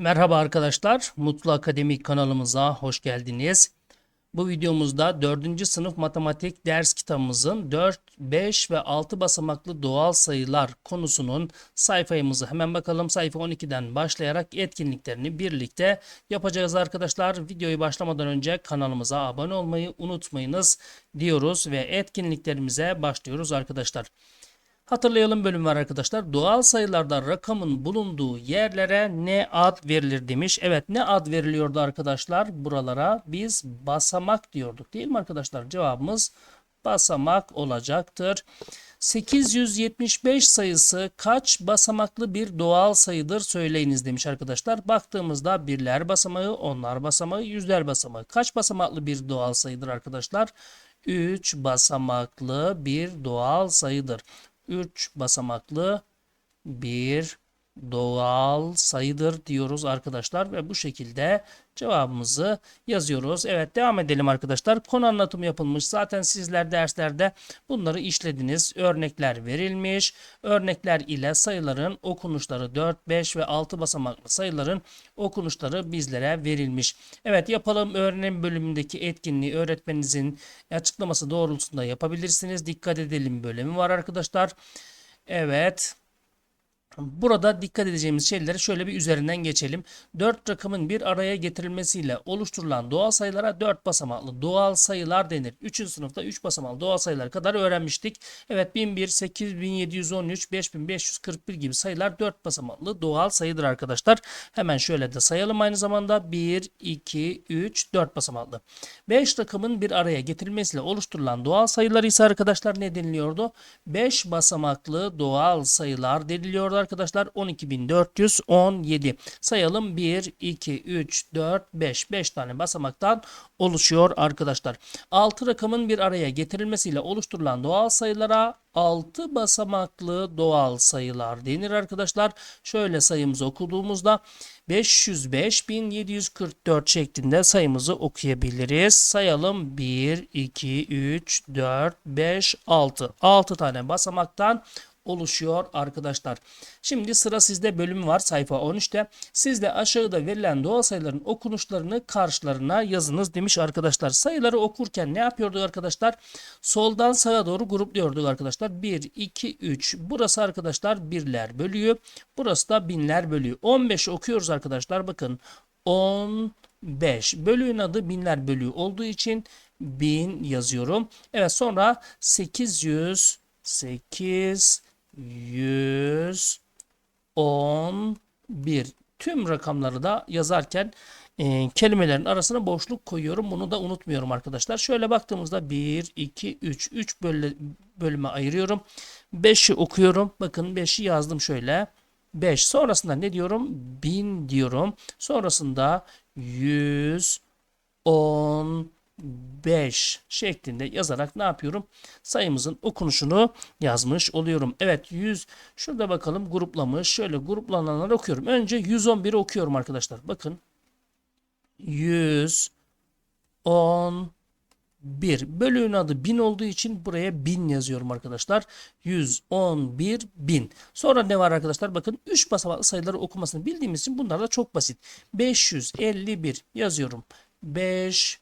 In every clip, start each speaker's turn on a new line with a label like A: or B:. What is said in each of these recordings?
A: Merhaba arkadaşlar, Mutlu Akademik kanalımıza hoş geldiniz. Bu videomuzda 4. sınıf matematik ders kitabımızın 4, 5 ve 6 basamaklı doğal sayılar konusunun sayfamızı hemen bakalım. Sayfa 12'den başlayarak etkinliklerini birlikte yapacağız arkadaşlar. Videoyu başlamadan önce kanalımıza abone olmayı unutmayınız diyoruz ve etkinliklerimize başlıyoruz arkadaşlar. Hatırlayalım bölüm var arkadaşlar. Doğal sayılarda rakamın bulunduğu yerlere ne ad verilir demiş. Evet ne ad veriliyordu arkadaşlar? Buralara biz basamak diyorduk değil mi arkadaşlar? Cevabımız basamak olacaktır. 875 sayısı kaç basamaklı bir doğal sayıdır söyleyiniz demiş arkadaşlar. Baktığımızda birler basamağı, onlar basamağı, yüzler basamağı. Kaç basamaklı bir doğal sayıdır arkadaşlar? 3 basamaklı bir doğal sayıdır. 3 basamaklı bir doğal sayıdır diyoruz arkadaşlar ve bu şekilde cevabımızı yazıyoruz. Evet devam edelim arkadaşlar. Konu anlatımı yapılmış. Zaten sizler derslerde bunları işlediniz. Örnekler verilmiş. Örnekler ile sayıların okunuşları 4, 5 ve 6 basamaklı sayıların okunuşları bizlere verilmiş. Evet yapalım öğrenim bölümündeki etkinliği öğretmeninizin açıklaması doğrultusunda yapabilirsiniz. Dikkat edelim bölümü var arkadaşlar. Evet. Burada dikkat edeceğimiz şeyleri şöyle bir üzerinden geçelim. 4 rakamın bir araya getirilmesiyle oluşturulan doğal sayılara 4 basamaklı doğal sayılar denir. 3. sınıfta 3 basamaklı doğal sayılar kadar öğrenmiştik. Evet 1001, 8713, 5541 gibi sayılar 4 basamaklı doğal sayıdır arkadaşlar. Hemen şöyle de sayalım aynı zamanda 1, 2, 3, 4 basamaklı. 5 rakamın bir araya getirilmesiyle oluşturulan doğal sayılar ise arkadaşlar ne deniliyordu? 5 basamaklı doğal sayılar deniliyordu arkadaşlar 12.417. Sayalım 1, 2, 3, 4, 5. 5 tane basamaktan oluşuyor arkadaşlar. 6 rakamın bir araya getirilmesiyle oluşturulan doğal sayılara 6 basamaklı doğal sayılar denir arkadaşlar. Şöyle sayımızı okuduğumuzda 505.744 şeklinde sayımızı okuyabiliriz. Sayalım 1, 2, 3, 4, 5, 6. 6 tane basamaktan oluşuyor arkadaşlar. Şimdi sıra sizde bölüm var sayfa 13'te. Siz de aşağıda verilen doğal sayıların okunuşlarını karşılarına yazınız demiş arkadaşlar. Sayıları okurken ne yapıyorduk arkadaşlar? Soldan sağa doğru grupluyorduk arkadaşlar. 1, 2, 3. Burası arkadaşlar birler bölüyor. Burası da binler bölüyor. 15 okuyoruz arkadaşlar. Bakın 15. Bölüğün adı binler bölüğü olduğu için bin yazıyorum. Evet sonra 800 8 111 tüm rakamları da yazarken e, kelimelerin arasına boşluk koyuyorum. Bunu da unutmuyorum arkadaşlar. Şöyle baktığımızda 1, 2, 3. 3 böl bölüme ayırıyorum. 5'i okuyorum. Bakın 5'i yazdım şöyle. 5. Sonrasında ne diyorum? 1000 diyorum. Sonrasında 100, 10, 5 şeklinde yazarak ne yapıyorum? Sayımızın okunuşunu yazmış oluyorum. Evet 100 şurada bakalım gruplamış. Şöyle gruplananları okuyorum. Önce 111'i okuyorum arkadaşlar. Bakın 111 bölüğün adı 1000 olduğu için buraya 1000 yazıyorum arkadaşlar. 111 bin. Sonra ne var arkadaşlar? Bakın 3 basamaklı sayıları okumasını bildiğimiz için bunlar da çok basit. 551 yazıyorum. 5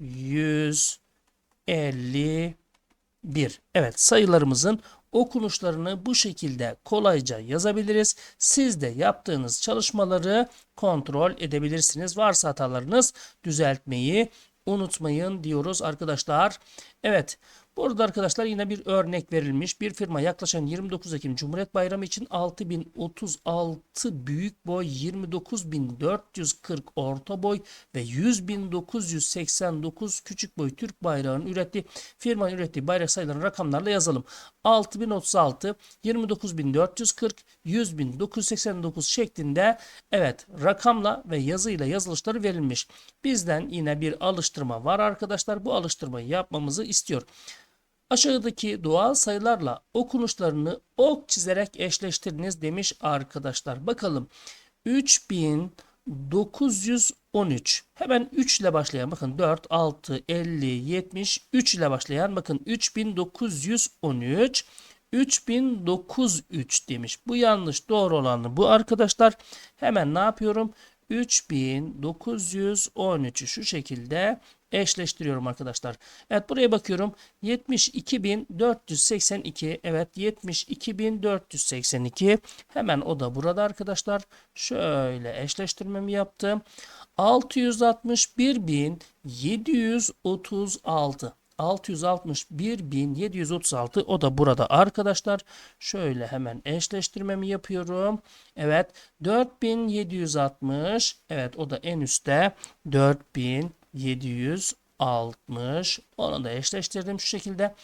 A: 151. Evet sayılarımızın okunuşlarını bu şekilde kolayca yazabiliriz. Siz de yaptığınız çalışmaları kontrol edebilirsiniz. Varsa hatalarınız düzeltmeyi unutmayın diyoruz arkadaşlar. Evet Burada arkadaşlar yine bir örnek verilmiş. Bir firma yaklaşan 29 Ekim Cumhuriyet Bayramı için 6036 büyük boy, 29440 orta boy ve 100.989 küçük boy Türk bayrağını üretti. Firmanın ürettiği bayrak sayılarını rakamlarla yazalım. 6036, 29440, 100.989 şeklinde evet rakamla ve yazıyla yazılışları verilmiş. Bizden yine bir alıştırma var arkadaşlar. Bu alıştırmayı yapmamızı istiyor. Aşağıdaki doğal sayılarla okunuşlarını ok çizerek eşleştiriniz demiş arkadaşlar. Bakalım 3913 hemen 3 ile başlayan bakın 4 6 50 70 3 ile başlayan bakın 3913 3903 demiş. Bu yanlış doğru olanı bu arkadaşlar. Hemen ne yapıyorum? 3913'ü şu şekilde eşleştiriyorum arkadaşlar. Evet buraya bakıyorum. 72482 evet 72482 hemen o da burada arkadaşlar. Şöyle eşleştirmemi yaptım. 661.736 661.736 o da burada arkadaşlar. Şöyle hemen eşleştirmemi yapıyorum. Evet 4760 evet o da en üstte 4760 onu da eşleştirdim şu şekilde.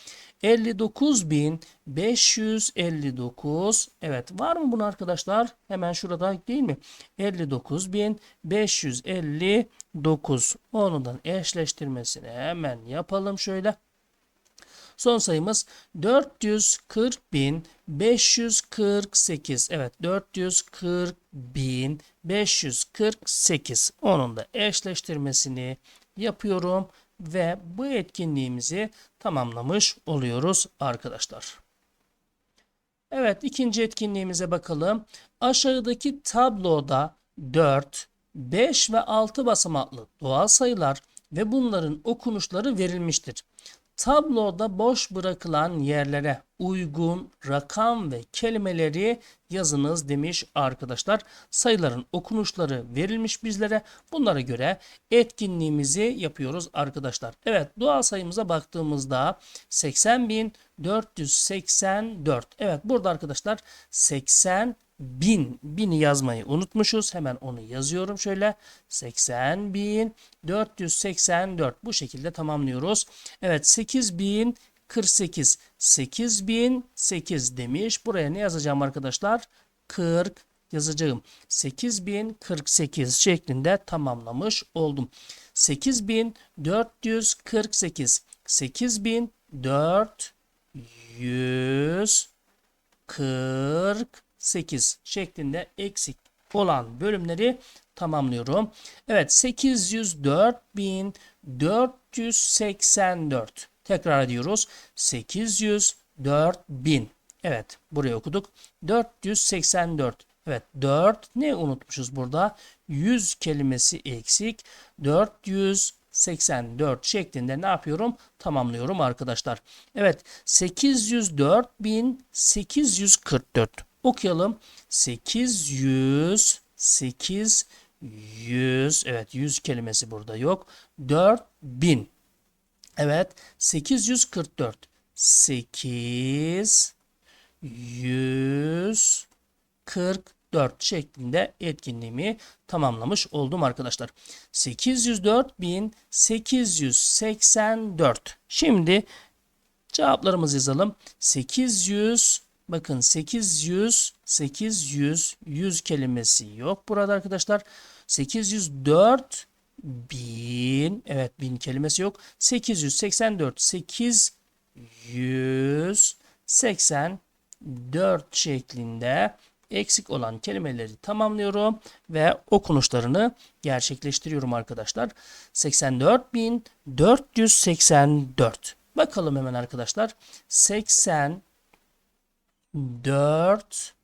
A: 59.559 evet var mı bunu arkadaşlar? Hemen şurada değil mi? 59.559 onu da eşleştirmesini hemen yapalım şöyle. Son sayımız 440.548. Evet 440.548. Onun da eşleştirmesini yapıyorum ve bu etkinliğimizi tamamlamış oluyoruz arkadaşlar. Evet ikinci etkinliğimize bakalım. Aşağıdaki tabloda 4, 5 ve 6 basamaklı doğal sayılar ve bunların okunuşları verilmiştir. Tabloda boş bırakılan yerlere uygun rakam ve kelimeleri yazınız demiş arkadaşlar. Sayıların okunuşları verilmiş bizlere. Bunlara göre etkinliğimizi yapıyoruz arkadaşlar. Evet doğal sayımıza baktığımızda 80.484. Evet burada arkadaşlar 80 bin. Bini yazmayı unutmuşuz. Hemen onu yazıyorum şöyle. 80 bin 484 bu şekilde tamamlıyoruz. Evet 8000 48 8008 demiş. Buraya ne yazacağım arkadaşlar? 40 yazacağım. 8048 şeklinde tamamlamış oldum. 8448 8440 8 şeklinde eksik olan bölümleri tamamlıyorum. Evet 804.484 tekrar ediyoruz. 804.000 Evet buraya okuduk. 484 Evet 4 ne unutmuşuz burada? 100 kelimesi eksik. 484 şeklinde ne yapıyorum? Tamamlıyorum arkadaşlar. Evet 804.844 Okuyalım. 800 800 evet 100 kelimesi burada yok. 4000 Evet 844 844 şeklinde etkinliğimi tamamlamış oldum arkadaşlar. 804.884 Şimdi cevaplarımızı yazalım. 800 Bakın 800, 800, 100 kelimesi yok burada arkadaşlar. 804 bin, evet bin kelimesi yok. 884, 884 şeklinde eksik olan kelimeleri tamamlıyorum ve okunuşlarını gerçekleştiriyorum arkadaşlar. 84.484. Bakalım hemen arkadaşlar. 80 4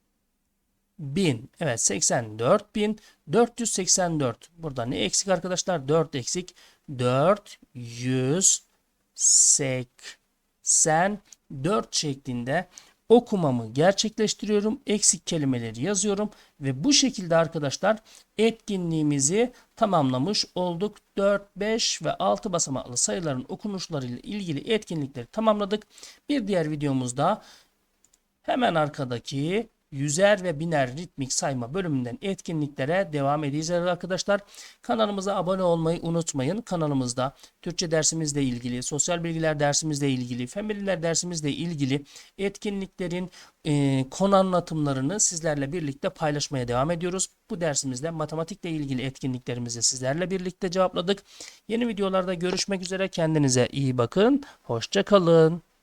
A: bin. Evet 84 bin 484. Burada ne eksik arkadaşlar? 4 eksik. 484 şeklinde okumamı gerçekleştiriyorum. Eksik kelimeleri yazıyorum ve bu şekilde arkadaşlar etkinliğimizi tamamlamış olduk. 4, 5 ve 6 basamaklı sayıların okunuşlarıyla ilgili etkinlikleri tamamladık. Bir diğer videomuzda Hemen arkadaki yüzer ve biner ritmik sayma bölümünden etkinliklere devam edeceğiz arkadaşlar. Kanalımıza abone olmayı unutmayın. Kanalımızda Türkçe dersimizle ilgili, sosyal bilgiler dersimizle ilgili, fen bilimler dersimizle ilgili etkinliklerin e, konu anlatımlarını sizlerle birlikte paylaşmaya devam ediyoruz. Bu dersimizde matematikle ilgili etkinliklerimizi sizlerle birlikte cevapladık. Yeni videolarda görüşmek üzere. Kendinize iyi bakın. Hoşçakalın.